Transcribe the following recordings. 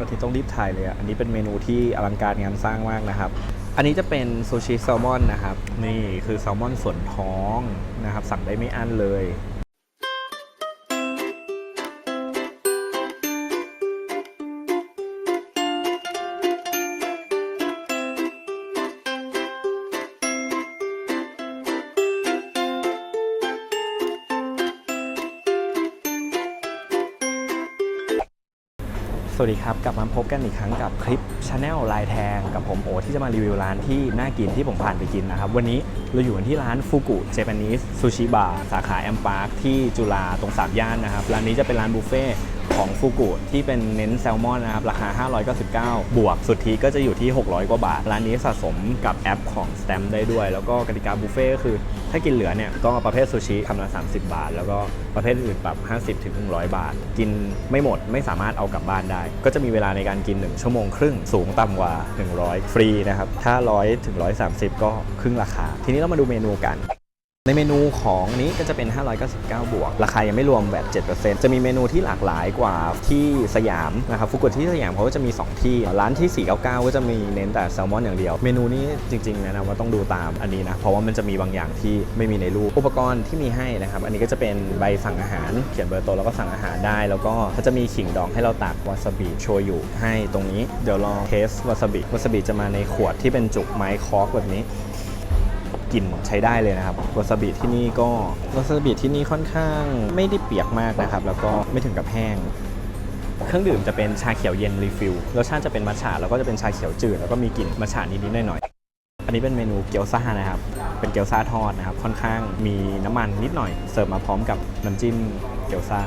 อาทิตย์ต้องรีบถ่ายเลยอะ อันนี้เป็นเมนูที่อลังการงานสร้างมากนะครับ อันนี้จะเป็นซูชิแซลมอนนะครับ นี่คือแซลมอนส่วนท้องนะครับ สั่งได้ไม่อั้นเลย สวัสดีครับ กลับมาพบกันอีกครั้งกับคลิปชาแนลลายแทงกับผมโอที่จะมารีวิวร้านที่น่ากินที่ผมผ่านไปกินนะครับ วันนี้เราอยู่กันที่ร้านฟูกุเจแปนิสซูชิบาร์สาขาแอมพาร์คที่จุฬาตรงสามย่านนะครับ ร้านนี้จะเป็นร้านบุฟเฟ่ ของฟูกุที่เป็นเน้นแซลมอนนะครับ ราคา 599 บวก สุทธิก็จะอยู่ที่ 600 กว่าบาท ร้านนี้สะสมกับแอปของ s t a m ได้ด้วย แล้วก็กติกาบุฟเฟ่ก็คือ ถ้ากินเหลือเนี่ยก็ประเภทซูชิคำละ 30 บาท แล้วก็ประเภทอื่นปรับ 50ถึง100 บาท กินไม่หมดไม่สามารถเอากลับบ้านได้ ก็จะมีเวลาในการกิน 1 ชั่วโมงครึ่งสูงต่ำกว่า 100 ฟรีนะครับถ้า 100ถึง130 ก็ครึ่งราคา ทีนี้เรามาดูเมนูกัน ในเมนูของนี้ก็จะเป็น 599 บวก ราคายังไม่รวมแบบ 7%จะมีเมนูที่หลากหลายกว่าที่สยามนะครับฟุกุที่สยามเขาก็จะมี 2 ที่ ร้านที่ 499 ก็จะมีเน้นแต่แซลมอนอย่างเดียว เมนูนี้จริงๆแนะนำว่าต้องดูตามอันนี้นะ เพราะว่ามันจะมีบางอย่างที่ไม่มีในรูป อุปกรณ์ที่มีให้นะครับ อันนี้ก็จะเป็นใบสั่งอาหาร เขียนเบอร์โทรแล้วก็สั่งอาหารได้ แล้วก็เขาจะมีขิงดองให้เราตักวาซาบิโชยุให้ตรงนี้ เดี๋ยวลองเทสวาซาบิ วาซาบิจะมาในขวดที่เป็นจุกไม้คอกแบบนี้ กลิ่นใช้ได้เลยนะครับวาซาบิที่นี่ก็วาซาบิที่นี่ค่อนข้างไม่ได้เปียกมากนะครับ แล้วก็ไม่ถึงกับแห้ง เครื่องดื่มจะเป็นชาเขียวเย็นรีฟิลรสชาติจะเป็นมัทฉะแล้วก็จะเป็นชาเขียวจืดแล้วก็มีกลิ่นมัทฉะนิดๆหน่อยๆอันนี้เป็นเมนูเกี๊ยวซ่านะครับ เป็นเกี๊ยวซ่าทอดนะครับ ค่อนข้างมีน้ำมันนิดหน่อย เสิร์ฟมาพร้อมกับน้ำจิ้มเกี๊ยวซ่า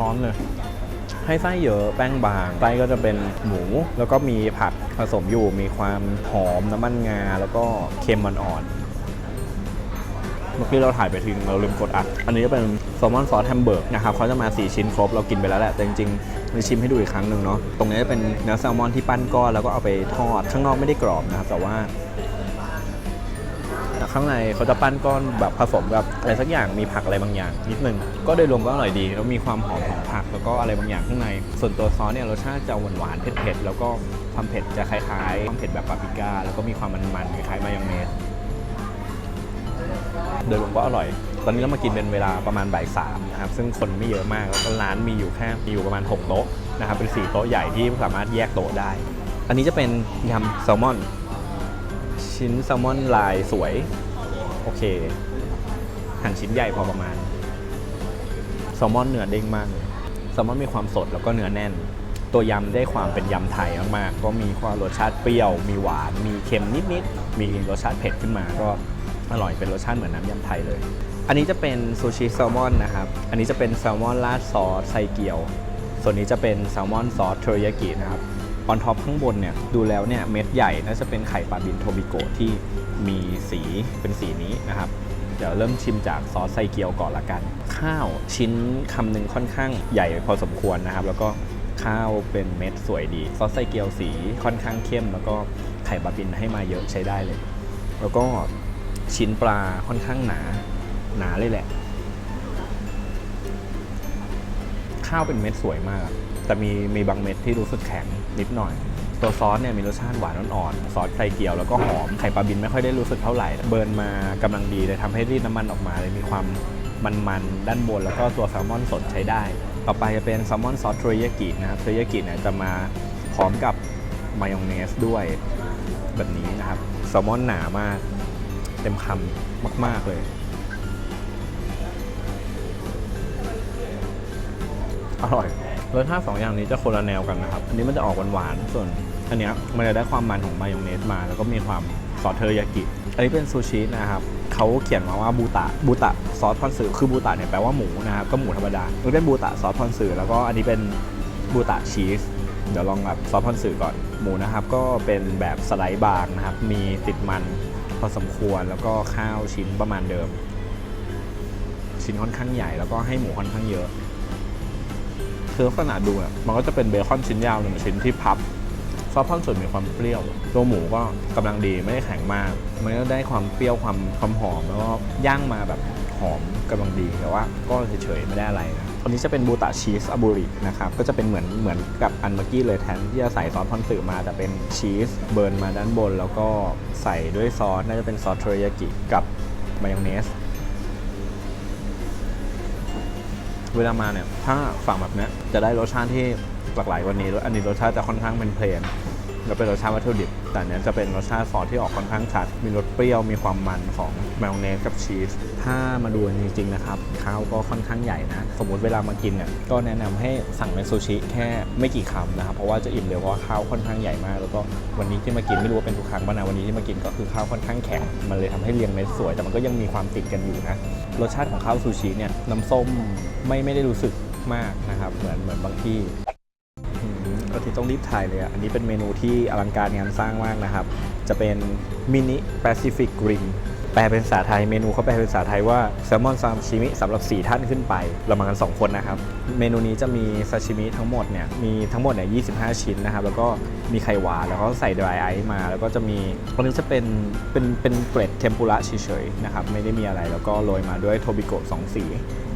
ร้อนๆเลย ให้ไส้เยอะแป้งบางไส้ก็จะเป็นหมู แล้วก็มีผักผสมอยู่มีความหอมน้ำมันงา แล้วก็เค็มมันอ่อนเมื่อกี้เราถ่ายไปทิ้งเราลืมกดอัด อันนี้จะเป็นแซลมอนซอสแฮมเบอร์กนะครับเขาจะมา 4 ชิ้นครบ เรากินไปแล้วแหละ แต่จริงๆเราชิมให้ดูอีกครั้งหนึ่งเนาะ ตรงนี้จะเป็นเนื้อแซลมอนที่ปั้นก้อนแล้วก็เอาไปทอด ข้างนอกไม่ได้กรอบนะครับ แต่ว่า ข้างในเขาจะปั้นก้อนแบบผสมกับอะไรสักอย่างมีผักอะไรบางอย่าง นิดนึงก็โดยรวมก็อร่อยดีแล้วมีความหอมของผักแล้วก็อะไรบางอย่างข้างใน ส่วนตัวซอสเนี่ยรสชาติจะหวานๆเผ็ดๆแล้วก็ความเผ็ดจะคล้ายๆความเผ็ดแบบปาปริก้าแล้วก็มีความมันๆคล้ายๆมายองเนสโดยรวมก็อร่อย ตอนนี้เรามากินเป็นเวลาประมาณบ่ายสามนะครับ ซึ่งคนไม่เยอะมาก แล้วก็ร้านมีอยู่แค่มีอยู่ประมาณ 6 โต๊ะนะครับ เป็น 4 โต๊ะใหญ่ที่สามารถแยกโต๊ะได้ อันนี้จะเป็นยำแซลมอน ชิ้นแซลมอนลายสวย โอเค หั่นชิ้นใหญ่พอประมาณแซลมอนเนื้อเด้งมากเลยแซลมอนมีความสดแล้วก็เนื้อแน่น ตัวยำได้ความเป็นยำไทยมากๆ ก็มีความรสชาติเปรี้ยว มีหวาน มีเค็มนิดๆ มีรสชาติเผ็ดขึ้นมาก็อร่อยเป็นรสชาติเหมือนน้ำยำไทยเลย อันนี้จะเป็นซูชิแซลมอนนะครับ อันนี้จะเป็นแซลมอนราดซอสไซเกียว ส่วนนี้จะเป็นแซลมอนซอสเทอริยากินะครับ ออนท็อปข้างบนเนี่ยดูแล้วเนี่ยเม็ดใหญ่น่าจะเป็นไข่ปลาบินโทบิโกที่มีสีเป็นสีนี้นะครับ เดี๋ยวเริ่มชิมจากซอสไซเกียวก่อนละกัน ข้าวชิ้นคำหนึ่งค่อนข้างใหญ่พอสมควรนะครับ แล้วก็ข้าวเป็นเม็ดสวยดี ซอสไซเกียวสีค่อนข้างเข้ม แล้วก็ไข่ปลาบินให้มาเยอะใช้ได้เลย แล้วก็ชิ้นปลาค่อนข้างหนาหนาเลยแหละ ข้าวเป็นเม็ดสวยมาก แต่มีมีบางเม็ดที่รู้สึกแข็งนิดหน่อย ตัวซอสเนี่ยมีรสชาติหวานอ่อนๆซอสไข่เกียวแล้วก็หอมไข่ปลาบินไม่ค่อยได้รู้สึกเท่าไหร่ เบิร์นมากำลังดีเลยทำให้รีดน้ำมันออกมาเลยมีความมันๆด้านบนแล้วก็ตัวแซลมอนสดใช้ได้ ต่อไปจะเป็นแซลมอนซอสเทริยากินะครับเทริยากิเนี่ยจะมาพร้อมกับมายองเนสด้วยแบบนี้นะครับแซลมอนหนามากเต็มคำมาก ๆ เลย อร่อย รสชาติสองอย่างนี้จะคนละแนวกันนะครับ อันนี้มันจะออกหวานๆ ส่วนอันเนี้ยมันจะได้ความมันของมายองเนสมา แล้วก็มีความซอสเทอริยากิ อันนี้เป็นซูชินะครับเขาเขียนมาว่าบูตะบูตะซอสทอนสือคือบูตะเนี่ยแปลว่าหมูนะครับก็หมูธรรมดามันเป็นบูตะซอสทอนสือแล้วก็อันนี้เป็นบูตะชีสเดี๋ยวลองแบบซอสทอนสือก่อนหมูนะครับก็เป็นแบบสไลด์บางนะครับ มีติดมันพอสมควรแล้วก็ข้าวชิ้นประมาณเดิม ชิ้นค่อนข้างใหญ่แล้วก็ให้หมูค่อนข้างเยอะ คือลักษณะดูอะมันก็จะเป็นเบคอนชิ้นยาวหนึ่งชิ้นที่พับซอสท่อนส่วนมีความเปรี้ยว ตัวหมูก็กำลังดีไม่ได้แข็งมาก มันก็ได้ความเปรี้ยวความความหอม แล้วก็ย่างมาแบบหอมกำลังดีแต่ว่าก็เฉยๆไม่ได้อะไรนะอันนี้จะเป็นบูตะชีสอาบูรินะครับก็จะเป็นเหมือนเหมือนกับอันเมื่อกี้เลยแทนที่จะใส่ซอสพอนสึมาแต่เป็นชีสเบิร์นมาด้านบน แล้วก็ใส่ด้วยซอสน่าจะเป็นซอสเทริยากิกับมายองเนส เวลามาเนี่ย ถ้าฝั่งแบบนี้จะได้รสชาติที่หลากหลายกว่านี้อันนี้รสชาติจะค่อนข้างเป็นเพลน แล้วเป็นรสชาติวัตถุดิบ แต่เนี้ยจะเป็นรสชาติซอสที่ออกค่อนข้างชัด มีรสเปรี้ยว มีความมันของมายองเนสกับชีส ถ้ามาดูจริงๆนะครับข้าวก็ค่อนข้างใหญ่นะ สมมติเวลามากินเนี่ย ก็แนะนำให้สั่งเป็นซูชิแค่ไม่กี่คำนะครับ เพราะว่าจะอิ่มเร็วเพราะว่าข้าวค่อนข้างใหญ่มาก แล้วก็วันนี้ที่มากินไม่รู้ว่าเป็นทุกครั้งป่ะนะ วันนี้ที่มากินก็คือข้าวค่อนข้างแข็ง มันเลยทำให้เรียงเม็ดสวย แต่มันก็ยังมีความติดกันอยู่นะ รสชาติของข้าวซูชิเนี่ย น้ำส้มไม่ไม่ได้รู้สึกมากนะครับ เหมือนเหมือนบางที่ อืมก็ที่ต้องรีบถ่ายเลยอะ อันนี้เป็นเมนูที่อลังการงานสร้างมากนะครับ จะเป็นมินิแปซิฟิกกริม แปลเป็นภาษาไทยเมนูเขาแปลเป็นภาษาไทยว่าแซลมอนซามชิมิสำหรับ 4 ท่านขึ้นไปเรามากัน 2 คนนะครับ เมนูนี้จะมีซาชิมิทั้งหมดเนี่ยมีทั้งหมดเนี่ย25 ชิ้นนะครับ แล้วก็มีไข่หวานแล้วก็ใส่ดรายไอซ์มา แล้วก็จะมีตรงนี้จะเป็นเป็นเป็นเกร็ดเทมปุระเฉยๆนะครับไม่ได้มีอะไรแล้วก็โรยมาด้วยโทบิโกะสองสี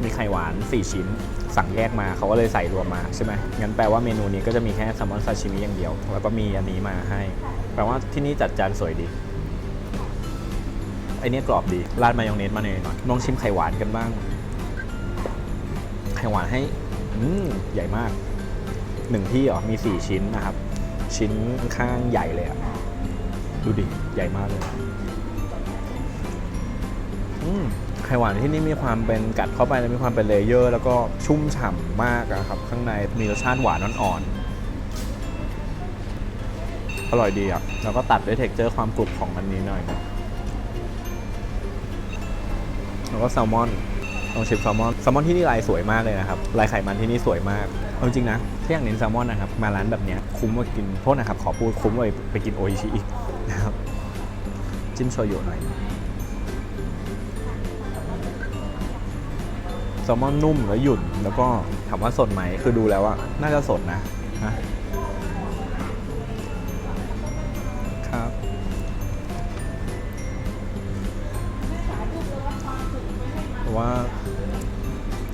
มีไข่หวาน 4 ชิ้น สั่งแยกมาเขาก็เลยใส่รวมมาใช่ไหมงั้นแปลว่าเมนูนี้ก็จะมีแค่แซลมอนซาชิมิอย่างเดียว แล้วก็มีอันนี้มาให้ แปลว่าที่นี่จัดจานสวยดี ไอเนี้ยกรอบดี ราดมายองเนสมาหน่อยหน่อยลองชิมไข่หวานกันบ้าง ไข่หวานให้อืมใหญ่มากหนึ่งที่เหรอมี4ชิ้นนะครับ ชิ้นข้างใหญ่เลยอะดูดิ ใหญ่มากเลยอืมไข่หวานที่นี่มีความเป็นกัดเข้าไปแล้วมีความเป็นเลเยอร์ แล้วก็ชุ่มฉ่ำมากอะครับ ข้างในมีรสชาติหวานอ่อนๆอร่อยดีอะ แล้วก็ตัดด้วยเท็กเจอร์ความกรุบของมันนี้หน่อยนะ แล้วก็แซลมอนลองชิมแซลมอนแซลมอนที่นี่ลายสวยมากเลยนะครับลายไขมันที่นี่สวยมากเอาจริงนะถ้าอยากเน้นแซลมอนนะครับมาร้านแบบเนี้ยคุ้มกว่ากินโทษนะครับขอพูดคุ้มกว่าไปกินโออิชิอีกนะครับจิ้มโชยุหน่อยแซลมอนนุ่มแล้วหยุ่นแล้วก็ถามว่าสดไหมคือดูแล้วอะน่าจะสดนะนะ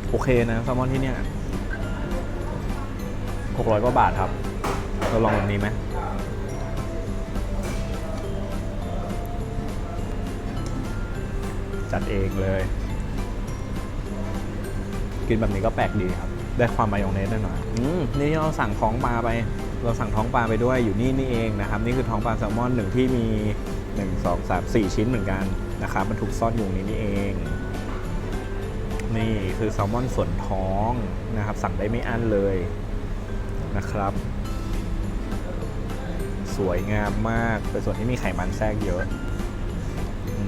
โอเคนะแซลมอนที่เนี่ย600กว่าบาทครับ เราลองแบบนี้ไหมจัดเองเลย กินแบบนี้ก็แปลกดีครับ ได้ความมายองเนสหน่อยอืมนี่เราสั่งท้องปลาไป เราสั่งท้องปลาไปด้วยอยู่นี่นี่เองนะครับ นี่คือท้องปลาแซลมอนหนึ่งที่มี 1 2 3 4 ชิ้นเหมือนกันนะครับ มันถูกซ่อนอยู่ในนี้นี่เอง นี่คือแซลมอนส่วนท้องนะครับ สั่งได้ไม่อั้นเลยนะครับ สวยงามมาก เป็นส่วนที่มีไขมันแทรกเยอะอื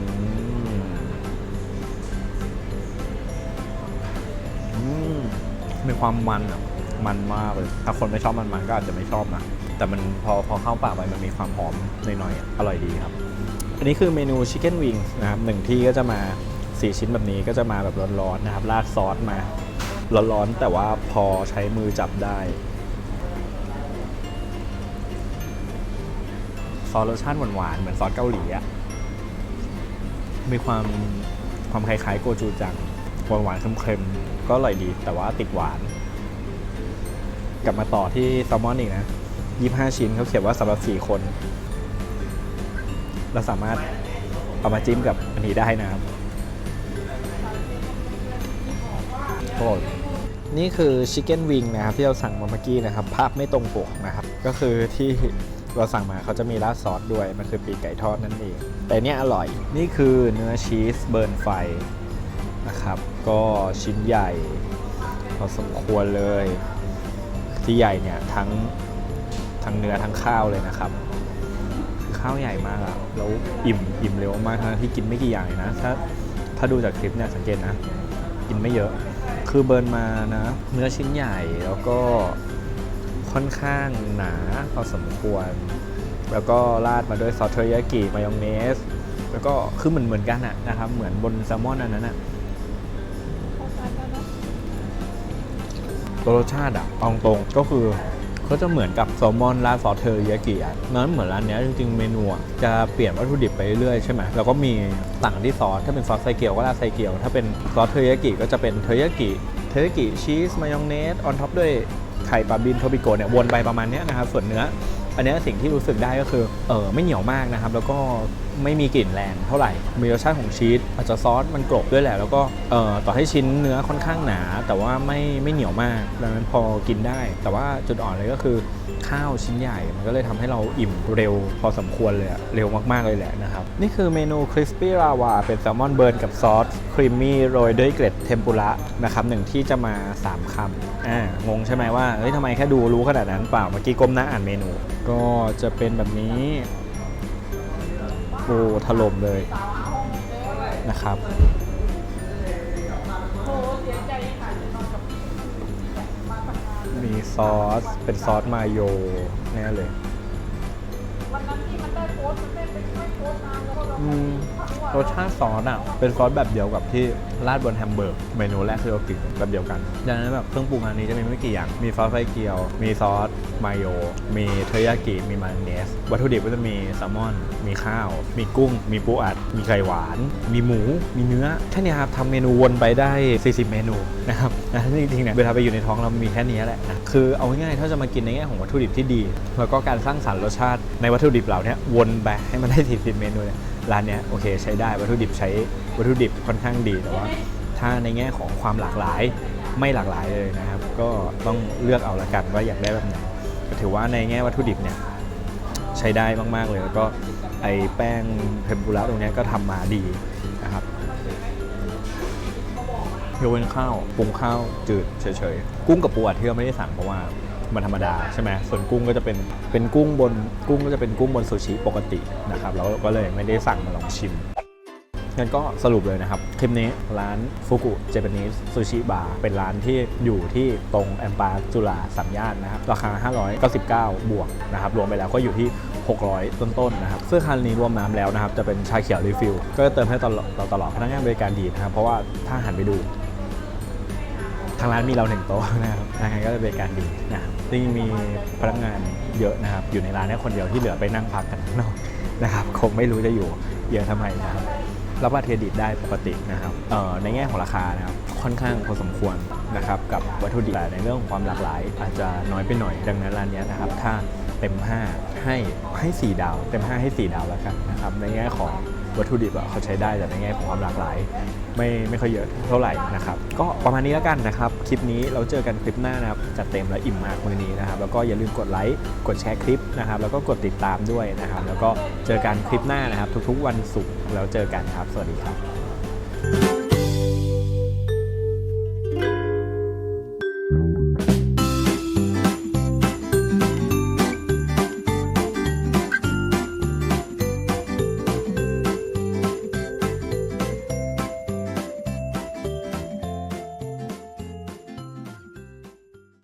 มอืมมีความมันอะมันมากเลย ถ้าคนไม่ชอบมันมันก็อาจจะไม่ชอบนะ แต่มันพอพอเข้าปากไปมันมีความหอมหน่อยๆ อร่อยดีครับ อันนี้คือเมนูชิคเก้นวิงนะครับหนึ่งที่ก็จะมา 4 ชิ้นแบบนี้ก็จะมาแบบร้อนๆนะครับราดซอสมาร้อนๆแต่ว่าพอใช้มือจับได้ซอสรสชาติหวานๆเหมือนซอสเกาหลีอะมีความความคล้ายๆ โกจูจังหวานหวานๆเค็มๆก็อร่อยดี แต่ว่าติดหวาน กลับมาต่อที่แซลมอนอีกนะ 25 ชิ้นเขาเขียนว่าสำหรับ 4 คน เราสามารถเอามาจิ้มกับอันนี้ได้นะครับ โอ้นี่คือชิคเก้นวิงนะครับที่เราสั่งมาเมื่อกี้นะครับ ภาพไม่ตรงปกนะครับ ก็คือที่เราสั่งมาเขาจะมีราดซอสด้วย มันคือปีกไก่ทอดนั่นเอง แต่เนี้ยอร่อยนี่คือเนื้อชีสเบิร์นไฟนะครับ ก็ชิ้นใหญ่พอสมควรเลย ที่ใหญ่เนี่ยทั้งทั้งเนื้อทั้งข้าวเลยนะครับคือข้าวใหญ่มากอะแล้วอิ่มอิ่มเร็วมากทั้งที่กินไม่กี่อย่างเลยนะถ้าถ้าดูจากคลิปเนี่ยสังเกตนะ กินไม่เยอะ คือเบิร์นมานะ เนื้อชิ้นใหญ่แล้วก็ค่อนข้างหนาพอสมควร แล้วก็ราดมาด้วยซอสเทอริยากิมายองเนส แล้วก็คือเหมือนเหมือนกันอะนะครับ เหมือนบนแซลมอนอันนั้นอะรสชาติอะเอาตรงๆก็คือ ก็จะเหมือนกับแซลมอนราซอเทอร์ยากิอะนั้นเหมือนร้านเนี้ยจริงๆ เมนูจะเปลี่ยนวัตถุดิบไปเรื่อยๆใช่ไหมแล้วก็มีต่างที่ซอสถ้าเป็นซอสไซเกียวก็ราดไซเกียว ถ้าเป็นซอสเทอร์ยากิก็จะเป็นเทอร์ยากิเทอร์ยากิชีสมายองเนสออนท็อปด้วยไข่ปลาบินโทบิโกเนี่ยวนไปประมาณเนี้ยนะครับส่วนเนื้อ อันนี้สิ่งที่รู้สึกได้ก็คือเออไม่เหนียวมากนะครับ แล้วก็ไม่มีกลิ่นแรงเท่าไหร่ มีรสชาติของชีสอาจจะซอสมันกรบด้วยแหละ แล้วก็เออต่อให้ชิ้นเนื้อค่อนข้างหนา แต่ว่าไม่ไม่เหนียวมากดังนั้นพอกินได้ แต่ว่าจุดอ่อนเลยก็คือข้าวชิ้นใหญ่ มันก็เลยทำให้เราอิ่มเร็วพอสมควรเลยเร็วมาก ๆ เลยแหละนะครับ นี่คือเมนูคริสปี้ราวาเป็นแซลมอนเบิร์นกับซอสครีมมี่โรยด้วยเกล็ดเทมปุระนะครับหนึ่งที่จะมา 3คำอ่างงใช่ไหมว่าเฮ้ยทำไมแค่ดูรู้ขนาดนั้นเปล่าเมื่อกี้ก้มหน้าอ่านเมนูก็จะเป็นแบบนี้โอ้ถล่มเลยนะครับมีซอส เป็นซอสมาโยแน่เลยวันสต์มันได้ไปช่วยรสชาติซอสอะ เป็นซอสแบบเดียวกับที่ราดบนแฮมเบอร์กเมนูแรกที่เรากินแบบเดียวกันดังนั้นแบบเครื่องปรุงอันนี้จะมีไม่กี่อย่าง มีซอสไฟเกียว มีซอส มายโย มีเทอริยากิ มีมายองเนส วัตถุดิบก็จะมีแซลมอน มีข้าว มีกุ้ง มีปูอัด มีไข่หวาน มีหมู มีเนื้อ แค่นี้ครับทำเมนูวนไปได้ 40 เมนูนะครับนะจริงๆเนี่ยเวลาไปอยู่ในท้องเรามีแค่นี้แหละนะ คือเอาง่ายๆถ้าจะมากินในแง่ของวัตถุดิบที่ดี แล้วก็การสร้างสรรค์รสชาติในวัตถุดิบเหล่านี้วนไปให้มันได้ 40 เมนูเนี่ย ร้านเนี้ยโอเคใช้ได้ วัตถุดิบใช้วัตถุดิบค่อนข้างดีแต่ว่าถ้าในแง่ของความหลากหลายไม่หลากหลายเลยนะครับ ก็ต้องเลือกเอาละกันว่าอยากได้แบบไหน ถือว่าในแง่วัตถุดิบเนี่ยใช้ได้มาก ๆ เลย แล้วก็ไอแป้งเทมปุระตรงนี้ก็ทำมาดีนะครับยกเว้นข้าวปรุงข้าวจืดเฉยๆ กุ้งกับปูอัดที่เราไม่ได้สั่งเพราะว่ามันธรรมดาใช่ไหมส่วนกุ้งก็จะเป็นเป็นกุ้งบนกุ้งก็จะเป็นกุ้งบนซูชิปกตินะครับแล้วก็เลยไม่ได้สั่งมาลองชิม งั้นก็สรุปเลยนะครับ คลิปนี้ร้านฟุกุเจแปนิสซูชิบาร์เป็นร้านที่อยู่ที่ตรงแอมปาจุฬาสามย่านนะครับ ราคา 599 บวกนะครับ รวมไปแล้วก็อยู่ที่ 600 ต้นๆนะครับซึ่งคันนี้รวมน้ำแล้วนะครับ จะเป็นชาเขียวรีฟิลก็จะเติมให้ตลอดเราตลอดพนักงานบริการดีนะครับ เพราะว่าถ้าหันไปดู ทางร้านมีเราหนึ่งโต๊ะนะครับทางร้านก็จะบริการดีนะครับจริงมีพนักงานเยอะนะครับ อยู่ในร้านแค่คนเดียวที่เหลือไปนั่งพักกันข้างนอกนะครับ คงไม่รู้จะอยู่เยอะทำไมนะครับ รับบัตรเครดิตได้ปกตินะครับในแง่ของราคานะครับค่อนข้างพอสมควรนะครับกับวัตถุดิบแต่ในเรื่องของความหลากหลาย อาจจะน้อยไปหน่อยดังนั้นร้านนี้นะครับถ้าเต็ม 5 ให้ให้ 4 ดาว เต็ม 5 ให้ 4 ดาวแล้วกันนะครับในแง่ของ วัตถุดิบอะเขาใช้ได้แต่ในแง่ของความหลากหลาย ไม่ไม่ค่อยเยอะเท่าไหร่นะครับก็ประมาณนี้แล้วกันนะครับ คลิปนี้เราเจอกันคลิปหน้านะครับจัดเต็มและอิ่มมากมือนี้นะครับ แล้วก็อย่าลืมกดไลค์กดแชร์คลิปนะครับแล้วก็กดติดตามด้วยนะครับ แล้วก็เจอกันคลิปหน้านะครับ ทุกๆวันศุกร์แล้วเจอกันครับ สวัสดีครับ